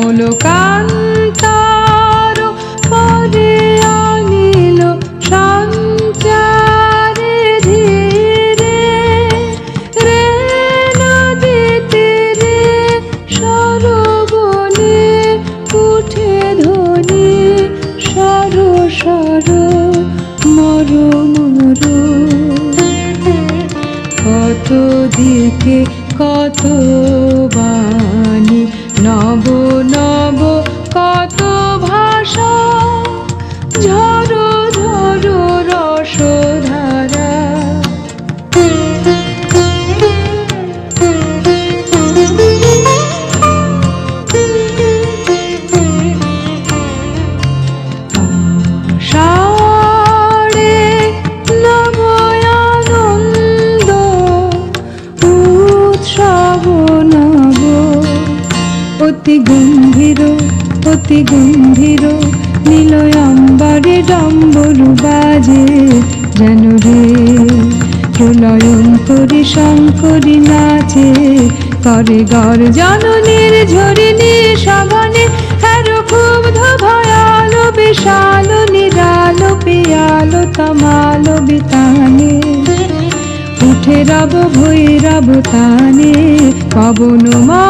শ্যামল কান্তার পরে আনিল সঞ্চারে ধীরে। রে নদীতে রে সরবনে উঠে ধ্বনি, সর সর, মর মর। কত দিকে কত অতি গম্ভীর অতি গম্ভীর নীলয় অম্বরে ডম্বরু বাজে যেন রে। প্রলয়ন করি শঙ্করী নাচে, করে গর জননীর ঝরিণী সবনে হ্যারো খুব ভয়ালো, বিশাল, নিরালো, পিয়ালো, তমালো, বিতানে। উঠে রব ভৈরব তানে পবন মল্লার